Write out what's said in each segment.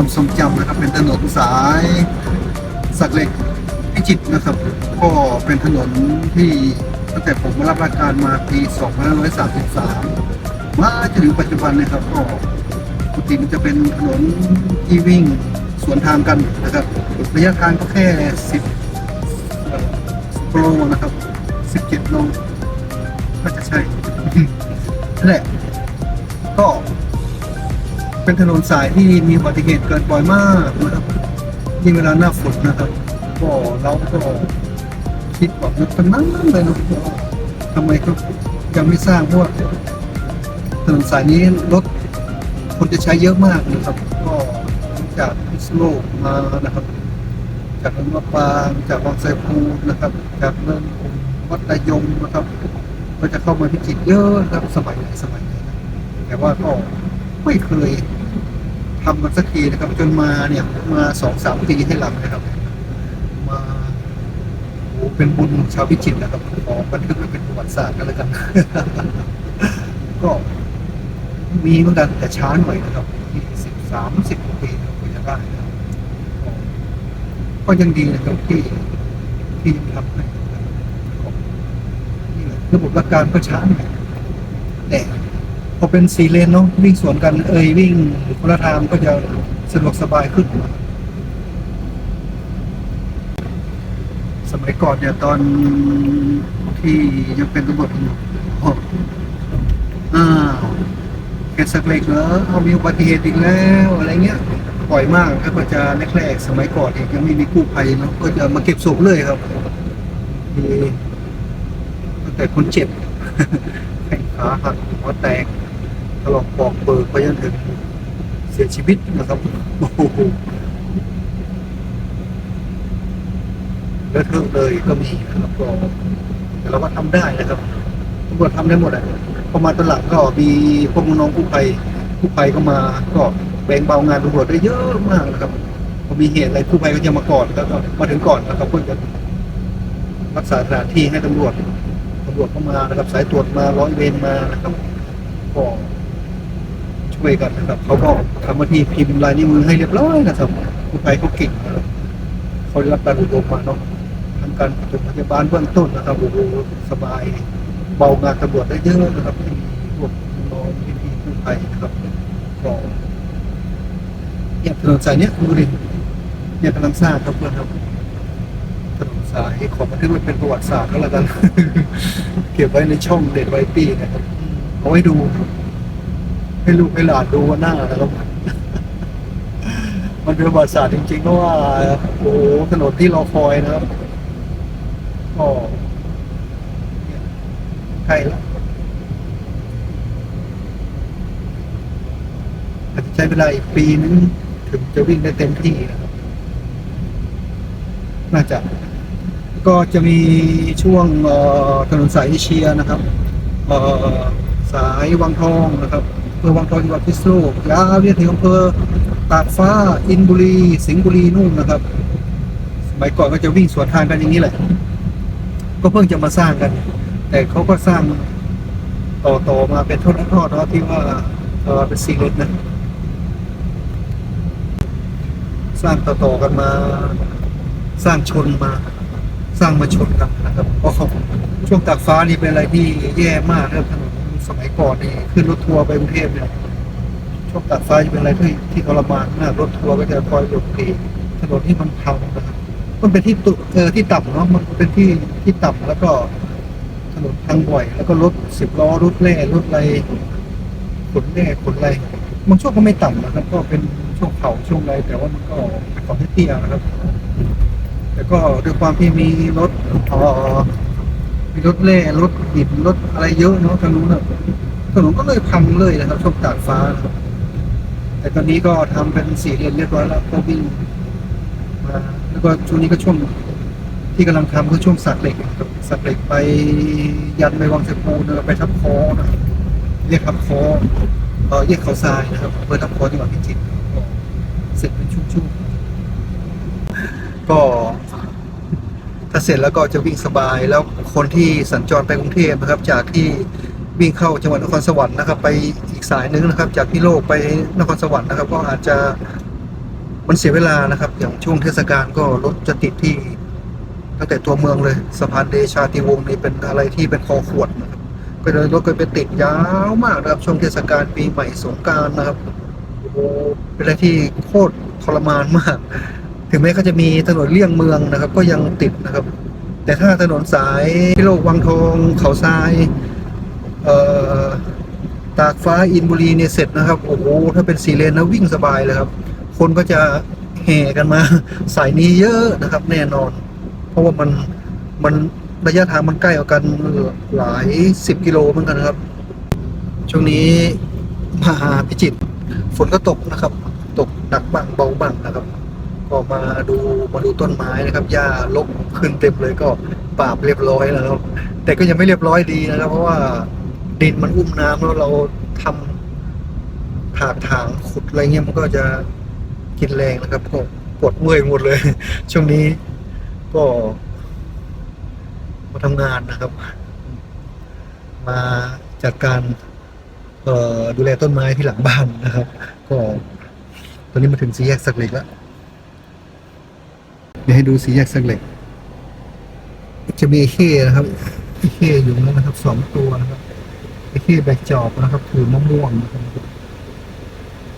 ความทรงจำนะครับ เป็นถนนสายสักเหล็กพิจิตรนะครับ ก็เป็นถนนที่ตั้งแต่ผมมารับราชการมาปี 2533 มาจนถึงปัจจุบันนะครับก็ปกติมันจะเป็นถนนที่วิ่งสวนทางกันนะครับระยะทางก็แค่ 10โลนะครับ 17โลก็จะใช่นั่นแหละก็ เป็นถนนสายที่มีอุบัติเหตุเกิดบ่อยมากนะครับยิ่งเวลาหน้าฝนนะครับก็เราก็คิดว่ามันเป็นนั้นเลยนะทำไมเขายังไม่สร้างเพราะว่าถนนสายนี้รถคนจะใช้เยอะมากนะครับ ก็จากพิษโลกมานะครับ จากลำปางจากวังไซพูนะครับ จากเมืองวัดตะยงนะครับ ก็จะเข้ามาพิจิตรเยอะนะครับสมัยไหนสมัยไหนแต่ว่าก็ไม่เคย ทำมันสักทีนะครับ จนมาเนี่ยมาสองสามปีให้หลังนะครับ มาโอ้เป็นบุญชาวพิจิตรนะครับขอบันทึกไว้เป็นประวัติศาสตร์กันแล้วกัน ก็มีเหมือนกันแต่ช้าหน่อยนะครับที่สิบสามสิบปีกว่าจะได้ก็ยังดีนะครับที่ที่ยังทำให้นะครับก็นี่แหละระบบราชการก็ช้าหน่อยแต่ พอเป็นสี่เลนเนาะวิ่งสวนกันเอยวิ่งคนละทางก็จะสะดวกสบายขึ้น สมัยก่อนเนี่ยตอนที่ยังเป็นตำรวจอยู่อ้อ้าวแกสักเล็กเหรอเอามีอุบัติเหตุอีกแล้วอะไรเงี้ยปล่อยมากครับก็จะแรกๆสมัยก่อนเองยังไม่มีกู้ภัยเนาะก็จะมาเก็บศพเลยครับมีตั้งแต่คนเจ็บแข้งขาหักหัวแตก ถลอกปอกเปิดไปจนถึงเสียชีวิตนะครับโอ้โหเลอะเทอะเลยก็มีนะครับก็แต่เราก็ทำได้นะครับตำรวจทำได้หมดอะพอมาตลังก็มีพวกน้องกู้ภัยกู้ภัยก็มาก็แบ่งเบางานตำรวจได้เยอะมากนะครับพอมีเหตุอะไรกู้ภัยก็จะมาก่อนแล้วก็มาถึงก่อนนะครับเพื่อจะรักษาสถานที่ให้ตำรวจตำรวจเข้ามานะครับ สายตรวจมาร้อยเวรมานะครับก็ ช่วยกันนะครับ เขาก็ทำหน้าที่พิมพ์ลายนิ้วมือให้เรียบร้อยนะครับกู้ภัยเขาเก่งนะครับเขาได้รับการอบรมมาเนาะทำการปฐมพยาบาลเบื้องต้นนะครับโอ้โหสบายเบางานตำรวจได้เยอะนะครับที่มีพวกน้องพี่พี่กู้ภัยนะครับก็เนี่ยถนนสายเนี้ยดูดิเนี่ยกำลังสร้างครับเพื่อนครับถนนสายขอบันทึกไว้เป็นประวัติศาสตร์ก็แล้วกัน เก็บไว้ในช่องเด็ดไวตี้นะครับเอาไว้ดู ให้ลูกให้หลานดูว่าหน้านะครับ มันเป็นประวัติศาสตร์จริงๆเพราะว่าโอ้โหถนนที่เราคอยนะครับก็เนี่ยใกล้แล้วอาจจะใช้เวลาอีกปีนึงถึงจะวิ่งได้เต็มที่นะครับน่าจะ ก็จะมีช่วงเอ่อถนนสายเอเชียนะครับเอ่อสายวังทองนะครับอำ เภอวังทองจังหวัดพิษณุโลกยาวเรียกถึงอำเภอตากฟ้า อินบุรี สิงห์บุรีนู่นนะครับ สมัยก่อนก็จะวิ่งสวนทางกันอย่างนี้แหละ ก็เพิ่งจะมาสร้างกัน แต่เขาก็สร้างต่อต่อมาเป็นทอดทอดๆเนาะที่ว่าเออเป็นซีเลนนะสร้างต่อต่อๆกันมา สร้างชนมา สร้างมาชนกันนะครับเพราะช่วงตากฟ้านี่เป็นอะไรที่แย่มากนะครับถนน สมัยก่อนนี่ขึ้นรถทัวร์ไปกรุงเทพเนี่ยช่วงตากฟ้าจะเป็นอะไรที่ที่ทรมานมากรถทัวร์ก็จะคอยหลบหลีกถนนที่มันพังนะครับมันเป็นที่ตุเออที่ต่ำเนาะมันเป็นที่ที่ต่ำแล้วก็ถนนทางบ่อย แล้วก็รถสิบล้อรถแร่รถอะไรขนแร่ขนอะไรบางช่วงก็ไม่ต่ำนะครับ ก็เป็นช่วงเขาช่วงอะไรแต่ว่ามันก็เป็นของที่เตี้ยนะครับ แต่ก็ด้วยความที่มีรถอ่อ มีรถแร่รถหินรถอะไรเยอะเนาะทางนู้นน่ะถนนก็เลยพังเลยนะครับช่วงตากฟ้านะครับแต่ตอนนี้ก็ทำเป็นสี่เลนเรียบร้อยแล้วก็วิ่งมาแล้วก็ช่วงนี้ก็ช่วงที่กำลังทำคือช่วงสักเหล็กครับสักเหล็กไปยันไปวังเสปูนะไปทับคอนะเรียกทับคอเออเรียกเขาทรายนะครับอำเภอทับคอจังหวัดพิจิตรเสร็จเป็นช่วงๆก็ ถ้าเสร็จแล้วก็จะวิ่งสบายแล้วคนที่สัญจรไปกรุงเทพนะครับ จากที่วิ่งเข้าจังหวัดนครสวรรค์นะครับไปอีกสายหนึงนะครับ จากพิโลกไปนครสวรรค์นะครับ ก็อาจจะมันเสียเวลานะครับ อย่างช่วงเทศกาลก็รถจะติดที่ตั้งแต่ตัวเมืองเลยสะพานเดชาติวงศ์นี่เป็นอะไรที่เป็นคอขวดนะครับก็เลยรถก็ไปติดยาวมากนะครับ ช่วงเทศกาลปีใหม่สงกรารนะครับโอ้เป็นอะไรที่โคตรทรมานมาก ถึงแม้เขาจะมีถนนเลี่ยงเมืองนะครับ ก็ยังติดนะครับ แต่ถ้าถนนสายพิโลกวังทองเขาทรายตากฟ้าอินบุรีเนี่ยเสร็จนะครับโอ้โหถ้าเป็นสีเลนนะวิ่งสบายเลยครับ คนก็จะแห่กันมาสายนี้เยอะนะครับ แน่นอน เพราะว่ามันมันระยะทางมันใกล้กว่ากันหลายสิบกิโลเหมือนกันครับ ช่วงนี้มาพิจิตรฝนก็ตกนะครับ ตกหนักบ้างเบาบ้างนะครับ ก็มาดูมาดูต้นไม้นะครับหญ้าลกขึ้นเต็มเลยก็ปราบเรียบร้อยแล้วครับ แต่ก็ยังไม่เรียบร้อยดีนะครับ เพราะว่าดินมันอุ้มน้ำแล้วเราทำถากถางขุดอะไรเงี้ยมันก็จะกินแรงนะครับก็ปวดเมื่อยหมดเลย ช่วงนี้ก็มาทำงานนะครับ มาจัดการดูแลต้นไม้ที่หลังบ้านนะครับ ก็ตอนนี้มาถึงสี่แยกสักเล็กแล้ว ดี๋ยวให้ดูสีแยกสักเหล็ก จะมีเข้นะครับเข้อยู่นั้นนะครับสองตัวนะครับเข้แบกจอบนะครับถือมะม่วงนะครับ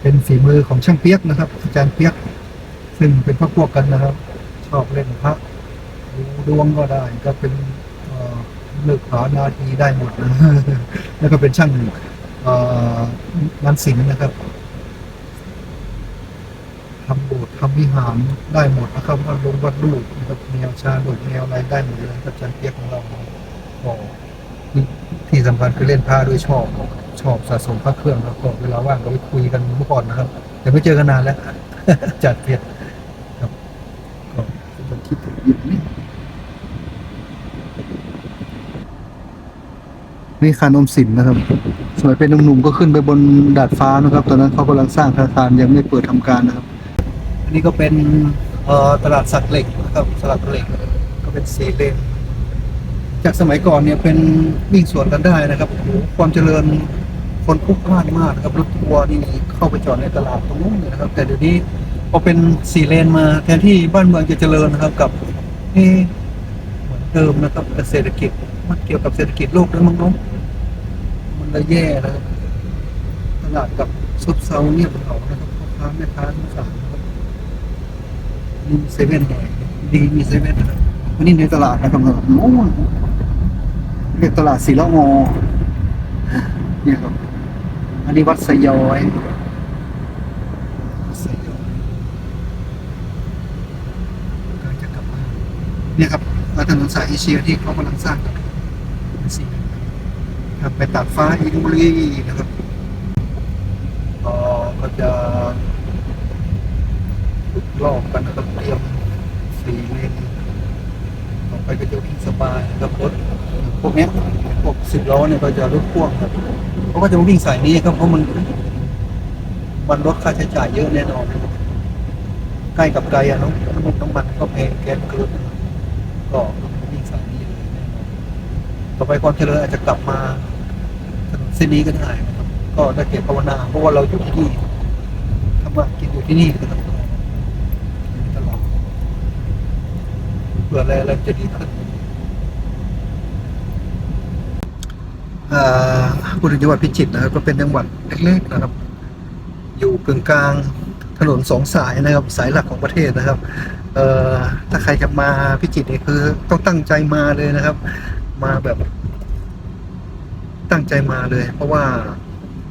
เป็นฝีมือของช่างเปียกนะครับ อาจารย์เปียก ซึ่งเป็นพระพวกกันนะครับ ชอบเล่นพระดูดวงก็ได้ก็เป็นเลือกผานาทีได้หมดนะแล้วก็เป็นช่างเอ่องานศิลป์นะครับ ทำวิหารได้หมดนะครับว่าลงวัดลูกนะครับแนวชาดกแนวอะไรได้หมดเลยครับอาจารย์เปียกของเราก็ที่ที่สำคัญคือเล่นผ้าด้วยชอบชอบสะสมพระเครื่องครับก็เวลาว่างก็ไปคุยกันเมื่อก่อนนะครับ แต่ไม่เจอกันนานแล้วจัดเปียกครับก็เป็นที่ถูกหยิบนี่นี่คานอมสินนะครับ สมัยเป็นหนุ่มๆก็ขึ้นไปบนดาดฟ้านะครับ ตอนนั้นเขากำลังสร้างธนาคารยังไม่เปิดทำการนะครับ อันนี้ก็เป็นตลาดสักเหล็กนะครับตลาดเหล็กก็เป็นสีเลนจากสมัยก่อนเนี่ยเป็นวิ่งสวนกันได้นะครับโอ้โหความเจริญคนพลุกพล่านมากนะครับรถทัวร์นี่เข้าไปจอดในตลาดตรงนู้นเลยนะครับ แต่เดี๋ยวนี้พอเป็นสีเลนมาแทนที่บ้านเมืองจะเจริญนะครับกับเอ๊ะเหมือนเดิมนะครับแต่เศรษฐกิจมันเกี่ยวกับเศรษฐกิจโลกด้วยมั้งเนาะมันเลยแย่นะครับตลาดกับซุบเซาเงียบเหงานะครับพ่อค้าแม่ค้าทั้งสาม นี่เซเว่นหน่อยดีมีเซเว่นนะครับวันนี้ในตลาดนะครับโอ้เรียกตลาดสีละงอเนี่ยครับอันนี้วัดสยอยวัดสยอยกำลังจะกลับมาเนี่ยครับถนนสายเอเชียที่เขากำลังสร้างนเป็นสีครับไปตากฟ้าอินบุรีนะครับก็ก็จะ ลุกลอกกันนะครับเตรียมสี่เลนต่อไปก็จะวิ่งสบายนะครับรถพวกเนี้ยพวกสิบล้อเนี่ยก็จะรถพ่วงครับเขาก็จะมาวิ่งสายนี้ครับเพราะมันมันลดค่าใช้จ่ายเยอะแน่นอนใกล้กับไกลอะนาะน้ำมันน้ำมันก็แพงแก๊สเกินก็วิ่งสายนี้เลยแน่นอนต่อไปความเจริญอาจจะกลับมาถนนเส้นนี้ก็ได้ครับก็ได้เก็บภาวนาเพราะว่าเราอยู่ที่นี่ทำงานกินอยู่ที่นี่นะครับอยู่ตลอดเผื่ออะไรอะไรจะดีขึ้นพูดถึงจังหวัดพิจิตรนะครับก็เป็นจังหวัดเล็กๆนะครับ อยู่กึ่งกลางถนนสองสายนะครับสายหลักของประเทศนะครับเอ่อถ้าใครจะมาพิจิตรนี่คือต้องตั้งใจมาเลยนะครับ มาแบบ ตั้งใจมาเลย เพราะว่า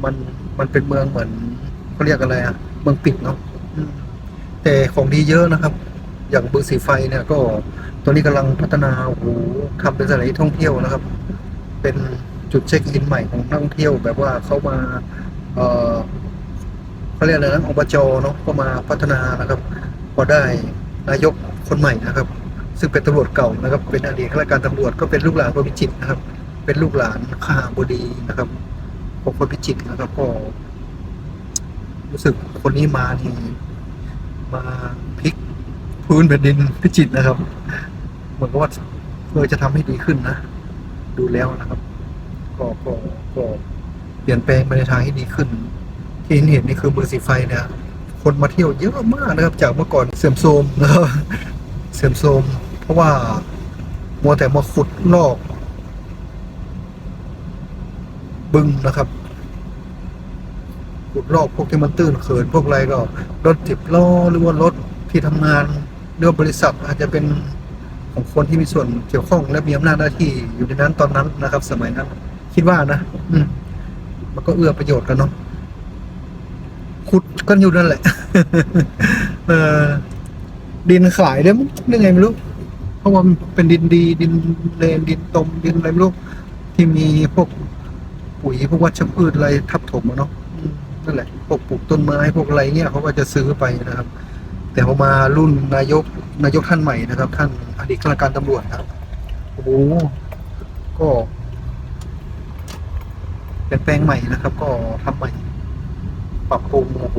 มันมันเป็นเมืองเหมือนเขาเรียกอะไรอะเมืองปิดเนาะแต่ของดีเยอะนะครับ อย่างบึงสีไฟเนี่ยก็ ตัวนี้กำลังพัฒนาโอ้โหทำเป็นสถานที่ท่องเที่ยวนะครับ เป็นจุดเช็คอินใหม่ของนักท่องเที่ยว แบบว่าเขามาเออเขาเรียกอะไรนะอบจเนาะก็มาพัฒนานะครับ พอได้นายกคนใหม่นะครับ ซึ่งเป็นตำรวจเก่านะครับ เป็นอดีตข้าราชการตำรวจก็เป็นลูกหลานคนพิจิตรนะครับ เป็นลูกหลานข้าบดีนะครับของคนพิจิตรนะครับก็ รู้สึกคนนี้มานี่มาพลิกพื้นแผ่นดินพิจิตรนะครับ เหมือนกับว่าเพื่อจะทำให้ดีขึ้นนะ ดูแล้วนะครับ ก็ก็ก็เปลี่ยนแปลงไปในทางที่ดีขึ้น ที่เห็นเห็นนี่คือเบอร์สีไฟเนี่ยคนมาเที่ยวเยอะมากนะครับ จากเมื่อก่อนเสื่อมโทรมนะครับเสื่อมโทรมเพราะว่ามัวแต่มาขุดลอก บึงนะครับขุดลอกพวกที่มันตื้นเขินพวกอะไรก็รถจิบล้อหรือว่ารถที่ทำงานหรือว่าบริษัทอาจจะเป็น ของคนที่มีส่วนเกี่ยวข้องและมีอำนาจหน้าที่อยู่ในนั้นตอนนั้นนะครับ สมัยนั้น คิดว่านะ อืมมันก็เอื้อประโยชน์กันเนาะขุดกันอยู่นั่นแหละ เออดินขายได้มั้งยังไงไม่รู้ เพราะว่ามันเป็นดินดี ดินเลนดินตมดินอะไรไม่รู้ที่มีพวกปุ๋ยพวกวัชพืชอะไรทับถมอะเนาะนั่นแหละพวกปลูกต้นไม้พวกอะไรเนี่ยเขาก็จะซื้อไปนะครับ แต่พอมารุ่นนายกนายกท่านใหม่นะครับ ท่านอดีตข้าราชการตำรวจครับโอ้โหก็เปลี่ยนแปลงใหม่นะครับ ก็ทำใหม่ ปรับปรุงโอ้โห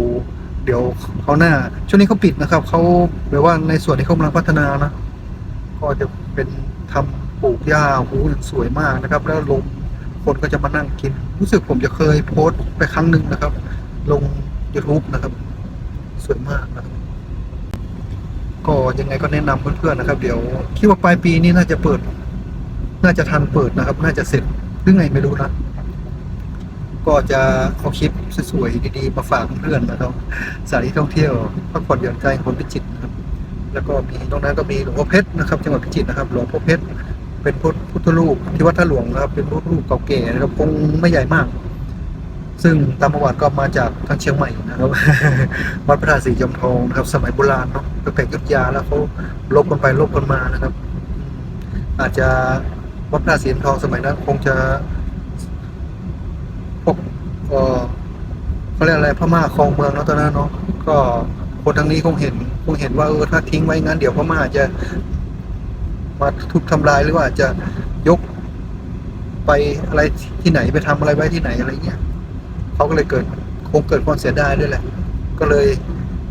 เดี๋ยวเขาหน้า ช่วงนี้เขาปิดนะครับเขาแปลว่าในส่วนที่เขากำลังพัฒนานะก็จะเป็นทำปลูกหญ้าโอ้โหสวยมากนะครับ แล้วลงคนก็จะมานั่งกิน รู้สึกผมจะเคยโพสต์ไปครั้งหนึ่งนะครับ ลง YouTube นะครับ สวยมากนะครับ ก็ยังไงก็แนะนำเพื่อนๆนะครับ เดี๋ยวคิดว่าปลายปีนี้น่าจะเปิด น่าจะทันเปิดนะครับ น่าจะเสร็จหรือไงไม่รู้นะก็จะเอาคลิปสวยๆดีๆมาฝากเพื่อนๆนะครับสถานที่ท่องเที่ยวพักผ่อนหย่อนใจคนพิจิตรนะครับ แล้วก็มีตรงนั้นก็มีหลวงพ่อเพชรนะครับจังหวัดพิจิตรนะครับหลวงพ่อเพชรเป็นพุทธพุทธรูปที่วัดท่าหลวงนะครับ เป็นพุทธรูปเก่าแก่นะครับคงไม่ใหญ่มาก ซึ่งตามประวัติก็มาจากทางเชียงใหม่นะครับ วัดพระธาตุสีจอมทองนะครับ สมัยโบราณเนาะตั้งแต่ยุทธยาแล้วเขาลบกันไปลบกันมานะครับ อาจจะวัดพระธาตุสีจอมทองสมัยนั้นคงจะพวกเออเขาเรียกอะไรพม่าครองเมืองเนาะตอนนั้นเนาะก็คนทางนี้คงเห็นคงเห็นว่าเออถ้าทิ้งไว้งั้นเดี๋ยวพม่าจะมาทุบทำลายหรือว่าจะยกไปอะไรที่ไหนไปทำอะไรไว้ที่ไหนอะไรเงี้ย เขาก็เลยเกิดคงเกิดความเสียดายด้วยแหละ ก็เลย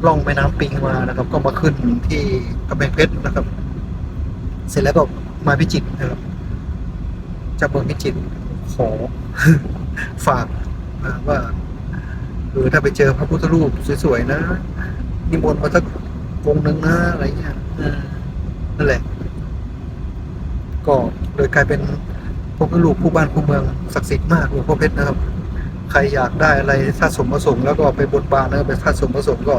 ล่องแม่น้ำปิงมานะครับ ก็มาขึ้นที่กำแพงเพชรนะครับ เสร็จแล้วก็มาพิจิตรนะครับจากเมืองพิจิตรขอฝากว่าเออถ้าไปเจอพระพุทธรูปสวยๆนะนิมนต์มาสักองค์นึงนะอะไรเงี้ยนั่นแหละ ก็เลยกลายเป็นพระพุทธรูปผู้บ้านผู้เมืองศักดิ์สิทธิ์มากหลวงพ่อเพชรนะครับ ใครอยากได้อะไรถ้าสมประสงค์แล้วก็ไปบนบานนะครับไปถ้าสมประสงค์ก็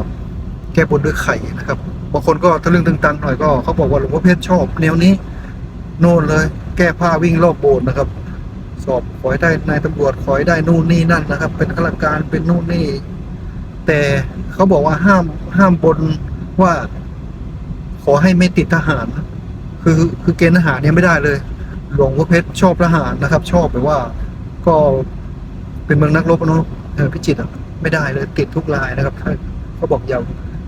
แก้บนด้วยไข่นะครับบางคนก็ทะลึ่งตึงตังหน่อยก็เขาบอกว่าหลวงพ่อเพชรชอบแนวนี้ โน่นเลย แก้ผ้าวิ่งรอบโบสถ์นะครับ สอบขอให้ได้นายตำรวจขอให้ได้นู่นนี่นั่นนะครับ เป็นข้าราชการเป็นนู่นนี่ แต่เขาบอกว่าห้ามห้ามบนว่า ขอให้ไม่ติดทหาร คือคือเกณฑ์ทหารเนี่ยไม่ได้เลย หลวงพ่อเพชรชอบทหารนะครับ ชอบแบบว่า ก็ เป็นเมืองนักรบอะเนาะพิจิตรไม่ได้เลยติดทุกรายนะครับเขาบอกอย่า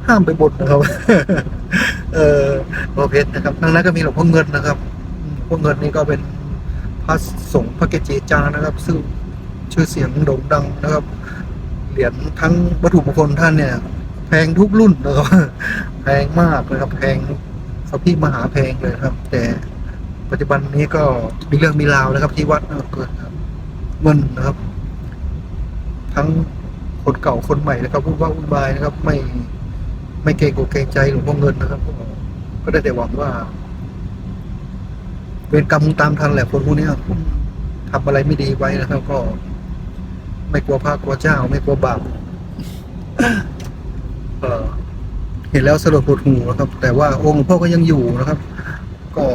ห้ามไปบนนะครับเออพ่อเพชรนะครับดังนั้นก็มีหลวงพ่อเงินนะครับอืมหลวงพ่อเงินนี่ก็เป็นพระสงฆ์พระเกจิอาจารย์นะครับ ซึ่งชื่อเสียงโด่งดังนะครับ เหรียญทั้งวัตถุมงคลท่านเนี่ย แพงทุกรุ่นนะครับแพงมากนะครับ แพงสัพพี่มหาแพงเลยครับ แต่ปัจจุบันนี้ก็มีเรื่องมีราวนะครับ ที่วัดเกิดเงินนะครับ ทั้งคนเก่าคนใหม่นะครับพูดว่าวุ่นวายนะครับ ไม่ไม่เกรงอกเกรงใจหลวงพ่อเงินนะครับ ก็ได้แต่หวังว่าเป็นกรรมตามทันแหละคนพวกนี้ยทำอะไรไม่ดีไว้นะครับ ก็ ไม่กลัวพระกลัวเจ้า ไม่กลัวบาปเออเห็นแล้วสลดปวดหูนะครับ แต่ว่าองค์พ่อก็ยังอยู่นะครับ ก็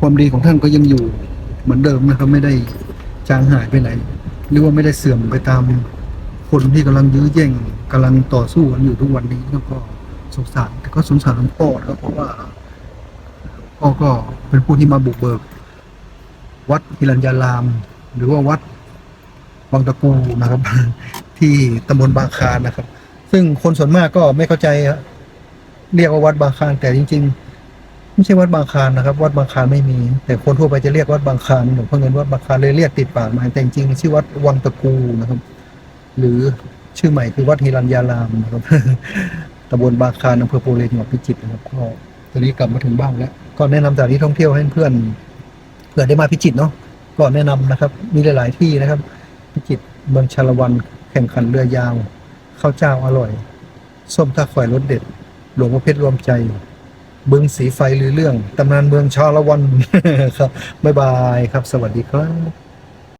ความดีของท่านก็ยังอยู่ เหมือนเดิมนะครับ ไม่ได้ จางหายไปไหน หรือว่าไม่ได้เสื่อมไปตามคนที่กำลังยื้อแย่งกำลังต่อสู้กันอยู่ทุกวันนี้แล้วก็สงสารแต่ก็สงสารหลวงพ่อนะครับเพราะว่าพ่อก็เป็นผู้ที่มาบุกเบิก วัดฮิรัญญาราม หรือว่าวัดวังตะกูนะครับ ที่ตำบลบางคานนะครับ ซึ่งคนส่วนมากก็ไม่เข้าใจเรียกว่าวัดบางคานแต่จริง ๆ ไม่ใช่วัดบางคานนะครับ วัดบางคานไม่มี แต่คนทั่วไปจะเรียกวัดบางคานหลวงพ่อเงินวัดบางคานเลยเรียกติดปากมาแต่จริงๆชื่อวัดวังตะกูนะครับ หรือชื่อใหม่คือวัดฮิรัญญารามนะครับตำบลบางคานอำเภอโพเลนจังหวัดพิจิตรนะครับก็ตอนนี้กลับมาถึงบ้านแล้ว ก็แนะนำสถานที่ท่องเที่ยวให้เพื่อนเผื่อได้มาพิจิตรเนาะก็แนะนำนะครับ มีหลาย ๆ ที่นะครับ พิจิตรเมืองชาละวันแข่งขันเรือยาวข้าวเจ้าอร่อย ส้มท่าข่อยรสเด็ด หลวงพ่อเพชรรวมใจ บึงสีไฟหรือเรื่องตำนานเมืองชาละวันครับบ๊ายบายครับ สวัสดีครับ